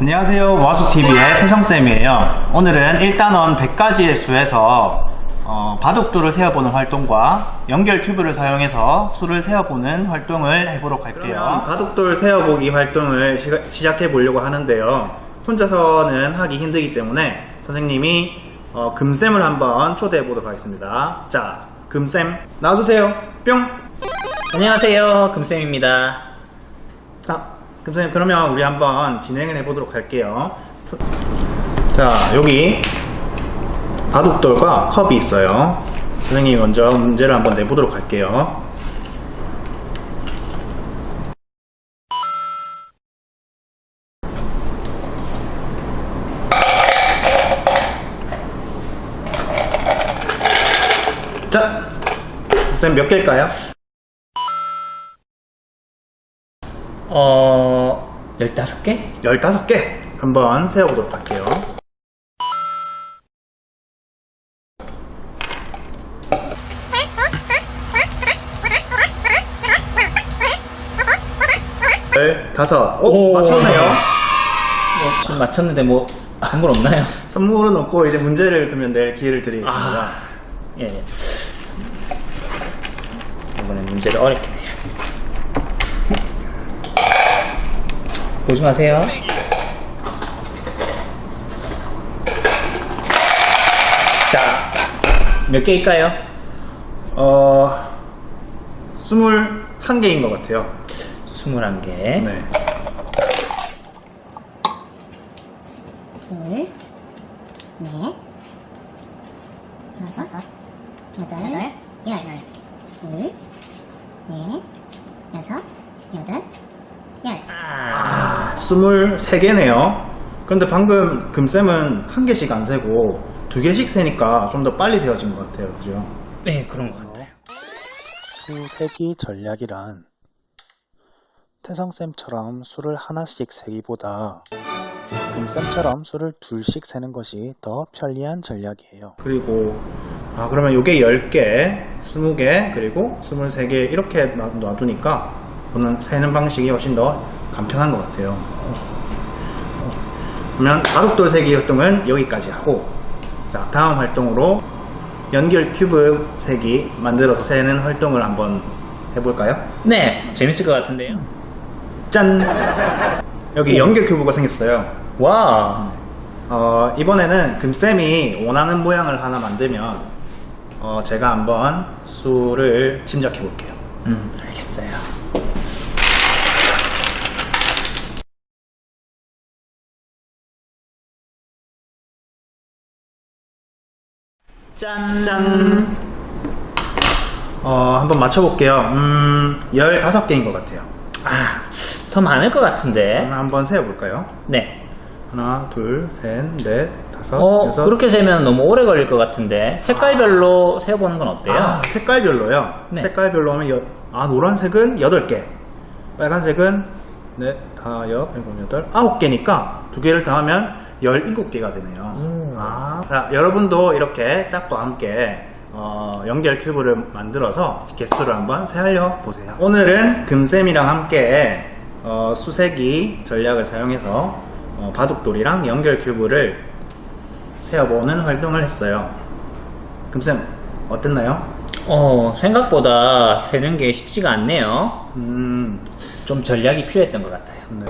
안녕하세요. 모아수TV의 태성쌤이에요. 오늘은 1단원 100가지의 수에서 어, 바둑돌을 세어보는 활동과 연결 큐브를 사용해서 수를 세어보는 활동을 해보도록 할게요. 바둑돌 세어보기 활동을 시작해 보려고 하는데요. 혼자서는 하기 힘들기 때문에 선생님이 어, 금쌤을 한번 초대해 보도록 하겠습니다. 자, 금쌤 나와주세요. 뿅! 안녕하세요 금쌤입니다 자, 금선생님 그러면 우리 한번 진행을 해보도록 할게요. 자, 여기 바둑돌과 컵이 있어요. 선생님이 먼저 문제를 한번 내보도록 할게요. 자, 선생님 몇 개일까요? 어... 15개? 15개 한번 세어보도록 할게요. 열다섯. 오, 맞췄네요. 뭐 지금 맞췄는데 뭐 선물 없나요? 선물은 없고 이제 문제를 그러면 낼 기회를 드리겠습니다. 아. 예, 예. 이번에 문제를 어렵게 내요 조심하세요 자, 몇 개일까요? 어, 21개인 것 같아요. 21개 네. 둘, 넷, 여섯, 여덟, 열. 둘, 넷, 여섯, 여덟, 열. 아, 아, 23개네요. 그런데 방금 금쌤은 한 개씩 안 세고 두 개씩 세니까 좀 더 빨리 세워진 것 같아요. 그죠? 네, 그런 것 같아요. 수세기 전략이란 태성쌤처럼 수를 하나씩 세기보다 금쌤처럼 수를 둘씩 세는 것이 더 편리한 전략이에요. 그리고 아 그러면 요게 10개, 20개, 그리고 23개 이렇게 놔- 놔두니까 저는 세는 방식이 훨씬 더 간편한 것 같아요. 그러면 바둑돌 세기 활동은 여기까지 하고 자 다음 활동으로 연결 큐브 세기 만들어서 세는 활동을 한번 해볼까요? 네, 재밌을 것 같은데요. 짠! 여기 연결 큐브가 생겼어요. 와, 어, 이번에는 금쌤이 원하는 모양을 하나 만들면 어, 제가 한번 수를 짐작해 볼게요. 음, 알겠어요. 짠, 짠! 어, 한번 맞춰볼게요. 음, 15개인 것 같아요. 아, 더 많을 것 같은데. 하나 한번 세어볼까요? 네. 하나, 둘, 셋, 넷, 다섯, 어, 여섯. 그렇게 세면 너무 오래 걸릴 것 같은데. 색깔별로 세어보는 건 어때요? 아, 색깔별로요? 네. 색깔별로 하면, 여, 아, 노란색은 8개, 빨간색은 넷, 다, 여, 일곱, 여덟, 아홉 개니까 두 개를 더하면 17개가 되네요. 음. 아, 자, 여러분도 이렇게 짝과 함께 어, 연결 큐브를 만들어서 개수를 한번 세하려 보세요. 오늘은 금쌤이랑 함께 어, 수세기 전략을 사용해서 어, 바둑돌이랑 연결 큐브를 세어보는 활동을 했어요. 금쌤 어땠나요? 어, 생각보다 세는 게 쉽지가 않네요. 음, 좀 전략이 필요했던 것 같아요. 네.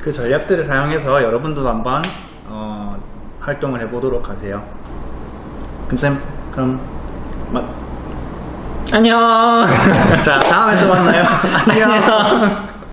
그 전략들을 사용해서 여러분도 한번 어, 활동을 해보도록 하세요. 금쌤, 그럼 마- 안녕! 자 다음에 또 만나요. 안녕. 안녕.